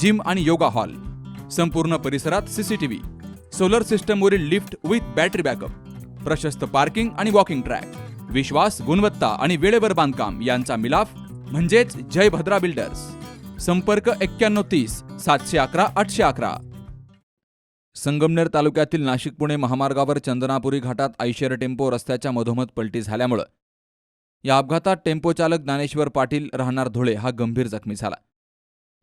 Gym आणि yoga hall. संपूर्ण परिसरात सीसीटीव्ही सोलर सिस्टमवरील लिफ्ट विथ बॅटरी बॅकअप. प्रशस्त पार्किंग आणि वॉकिंग ट्रॅक. विश्वास गुणवत्ता आणि वेळेवर बांधकाम यांचा मिलाफ म्हणजेच जय भद्रा बिल्डर्स. संपर्क एक्क्याण्णव तीस सातशे अकरा आठशे अकरा. संगमनेर तालुक्यातील नाशिक पुणे महामार्गावर चंदनापुरी घाटात आयशर टेम्पो रस्त्याच्या मधोमध पलटी झाल्यामुळं या अपघातात टेम्पो चालक ज्ञानेश्वर पाटील राहणार धुळे हा गंभीर जखमी झाला.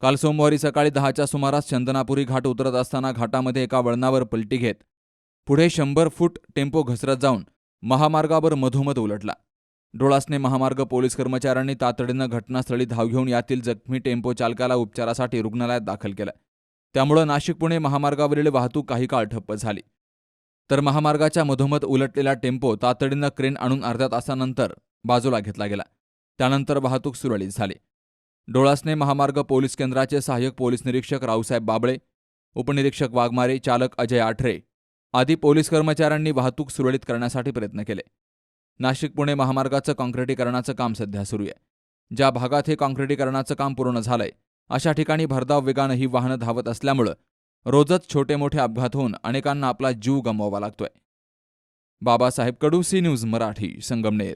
काल सोमवारी सकाळी दहाच्या सुमारास चंदनापुरी घाट उतरत असताना घाटामध्ये एका वळणावर पलटी घेत पुढे शंभर फूट टेम्पो घसरत जाऊन महामार्गावर मधोमध उलटला. डोळासने महामार्ग पोलीस कर्मचाऱ्यांनी तातडीनं घटनास्थळी धाव घेऊन यातील जखमी टेम्पो चालकाला उपचारासाठी रुग्णालयात दाखल केलं. त्यामुळं नाशिक पुणे महामार्गावरील वाहतूक काही काळ ठप्प झाली. तर महामार्गाच्या मधोमध उलटलेला टेम्पो तातडीनं क्रेन आणून अर्ध्या तासानंतर बाजूला घेतला गेला. त्यानंतर वाहतूक सुरळीत झाली. डोळासने महामार्ग पोलीस केंद्राचे सहाय्यक पोलीस निरीक्षक रावसाहेब बाबळे उपनिरीक्षक वाघमारे चालक अजय आठरे आदी पोलीस कर्मचाऱ्यांनी वाहतूक सुरळीत करण्यासाठी प्रयत्न केले. नाशिक पुणे महामार्गाचं काँक्रिटीकरणाचं काम सध्या सुरू आहे. ज्या भागात हे काँक्रिटीकरणाचं काम पूर्ण झालंय अशा ठिकाणी भरधाव वेगानं ही वाहनं धावत असल्यामुळं रोजच छोटे मोठे अपघात होऊन अनेकांना आपला जीव गमवावा लागतोय. Babasaheb Kadu C News Marathi Sangamner.